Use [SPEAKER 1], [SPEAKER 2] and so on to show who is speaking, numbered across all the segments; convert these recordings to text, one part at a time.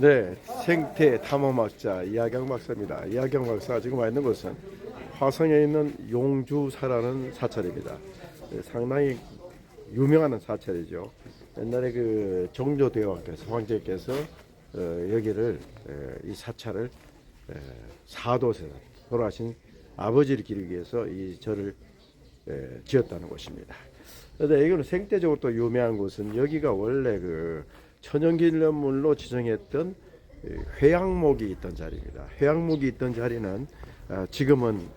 [SPEAKER 1] 네, 생태 탐험학자 이하경 박사입니다. 이하경 박사가 지금 와 있는 곳은 화성에 있는 용주사라는 사찰입니다. 네, 상당히 유명한 사찰이죠. 옛날에 그 정조 대왕께서 황제께서 어, 여기를 에, 이 사찰을 에, 사도세상 돌아가신 아버지를 기리기 위해서 이 절을 에, 지었다는 곳입니다. 그런데 이거는 생태적으로 또 유명한 곳은 여기가 원래 그 천연기념물로 지정했던 이 회양목이 있던 자리입니다. 회양목이 있던 자리는 어, 지금은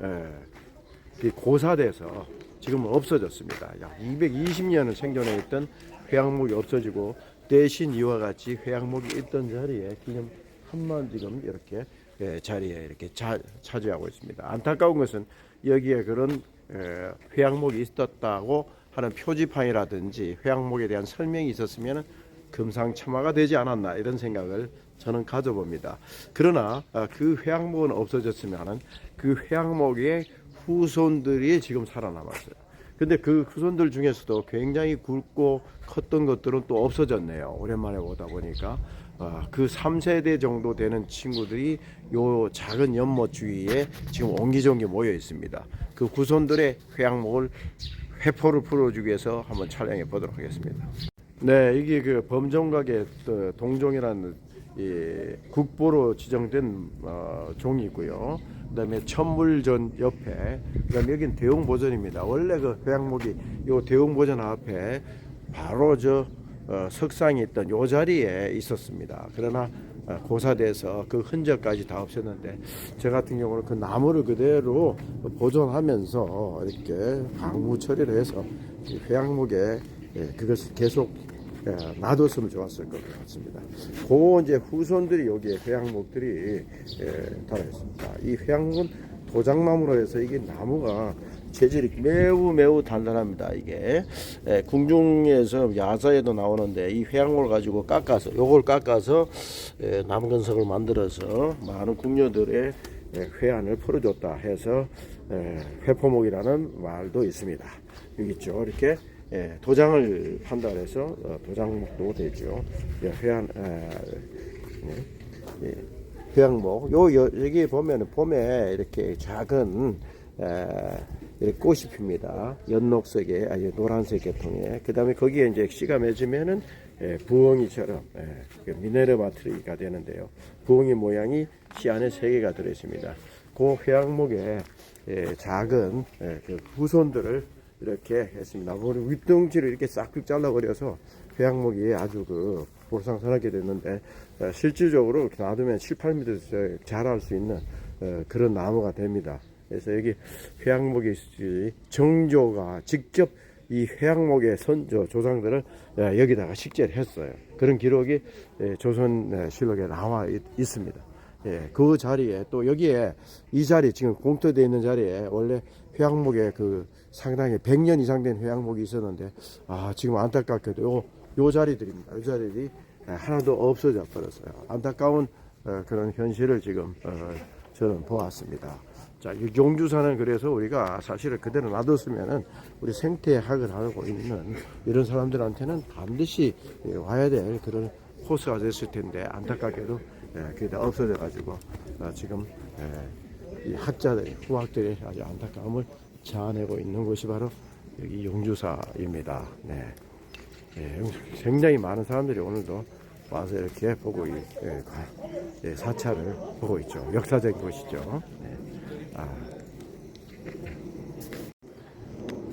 [SPEAKER 1] 고사돼서 지금은 없어졌습니다. 약 220년을 생존해 있던 회양목이 없어지고 대신 이와 같이 회양목이 있던 자리에 기념 한만 지금 이렇게 예, 자리에 이렇게 자, 차지하고 있습니다. 안타까운 것은 여기에 그런 에, 회양목이 있었다고 하는 표지판이라든지 회양목에 대한 설명이 있었으면 금상첨화가 되지 않았나 이런 생각을 저는 가져봅니다. 그러나 아, 그 회양목은 없어졌으면은 그 회양목의 후손들이 지금 살아남았어요. 근데 그 후손들 중에서도 굉장히 굵고 컸던 것들은 또 없어졌네요. 오랜만에 오다 보니까 아, 그 3세대 정도 되는 친구들이 요 작은 연못 주위에 지금 옹기종기 모여 있습니다. 그 후손들의 회양목을 회포를 풀어주기 위해서 한번 촬영해 보도록 하겠습니다. 네, 이게 그 범종각의 또 동종이라는 이 국보로 지정된 어, 종이 있고요. 그다음에 천물전 옆에, 그다음에 여기는 대웅 보전입니다. 원래 그 회양목이 요 대웅 보전 앞에 바로 저 어, 석상이 있던 요 자리에 있었습니다. 그러나 어, 고사돼서 그 흔적까지 다 없었는데 저 같은 경우는 그 나무를 그대로 보존하면서 이렇게 방부 처리를 해서 이 회양목에 예, 그것을 계속 예, 놔뒀으면 좋았을 것 같습니다. 그 이제 후손들이 여기에 회양목들이 예, 달아 있습니다. 이 회양목은 도장나무로 해서 이게 나무가 재질이 매우 매우 단단합니다. 이게 예, 궁중에서 야사에도 나오는데 이 회양목을 가지고 깎아서 요걸 깎아서 예, 남근석을 만들어서 많은 궁녀들의 예, 회안을 풀어줬다 해서 예, 회포목이라는 말도 있습니다. 여기 있죠. 이렇게 예, 도장을 판단해서 어, 도장목도 되죠. 예, 회안 에, 예, 예, 회양목. 요 여, 여기 보면은 봄에 이렇게 작은 에, 이렇게 꽃이 핍니다. 연녹색에 아니 노란색 계통에. 그 다음에 거기에 이제 씨가 맺으면은 예, 부엉이처럼 예, 그 미네르마트리가 되는데요. 부엉이 모양이 씨 안에 세 개가 들어 있습니다. 그 회양목에 예, 작은 예, 그 후손들을 이렇게 했습니다. 우리 윗덩치를 이렇게 싹둑 잘라버려서 회양목이 아주 그 볼상선하게 됐는데 어, 실질적으로 이렇게 놔두면 7, 8m 자랄 수 있는 어, 그런 나무가 됩니다. 그래서 여기 회양목이 있을지 정조가 직접 이 회양목의 선조 조상들을 어, 여기다가 식재를 했어요. 그런 기록이 예, 조선 실록에 나와 있, 있습니다. 예, 그 자리에 또 여기에 이 자리 지금 공터되어 있는 자리에 원래 회양목에 그 상당히 100년 이상 된 회양목이 있었는데 아 지금 안타깝게도 요, 요 자리들입니다. 요 자리들이 하나도 없어져 버렸어요. 안타까운 어, 그런 현실을 지금 어, 저는 보았습니다. 자, 이 용주사는 그래서 우리가 사실은 그대로 놔뒀으면은 우리 생태학을 하고 있는 이런 사람들한테는 반드시 예, 와야 될 그런 코스가 됐을 텐데 안타깝게도 예, 그게 다 없어져 가지고 어, 지금 예, 이 학자들, 후학들이 아주 안타까움을 자아내고 있는 곳이 바로 여기 용주사입니다. 네. 예, 굉장히 많은 사람들이 오늘도 와서 이렇게 보고 이, 예, 가- 예, 사찰을 보고 있죠. 역사적인 곳이죠. 네. 아.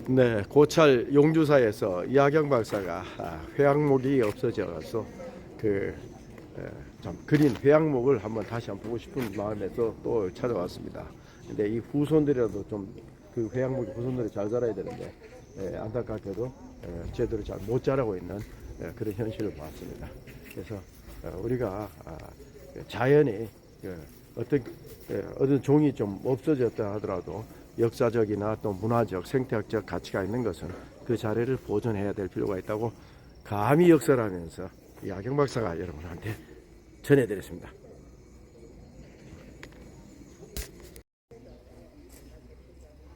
[SPEAKER 1] 네, 고찰 용주사에서 이하경 박사가 아, 회양목이 없어져서 그 에, 참 그린 회양목을 한번 다시 한번 보고 싶은 마음에서 또 찾아왔습니다. 근데 이 후손들이라도 좀 그 회양목이 후손들이 잘 자라야 되는데 에, 안타깝게도 에, 제대로 잘 못 자라고 있는 에, 그런 현실을 보았습니다. 그래서 어, 우리가 아, 자연이 그 어떤 에, 어떤 종이 좀 없어졌다 하더라도 역사적이나 또 문화적, 생태학적 가치가 있는 것은 그 자리를 보존해야 될 필요가 있다고 감히 역설하면서 이 아경 박사가 여러분한테 전해드렸습니다.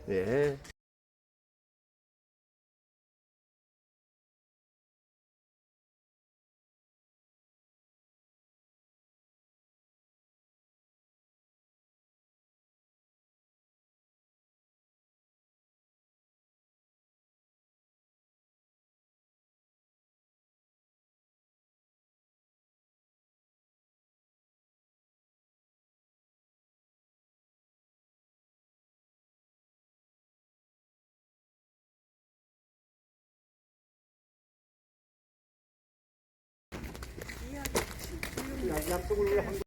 [SPEAKER 1] 네.
[SPEAKER 2] 약속을 왜한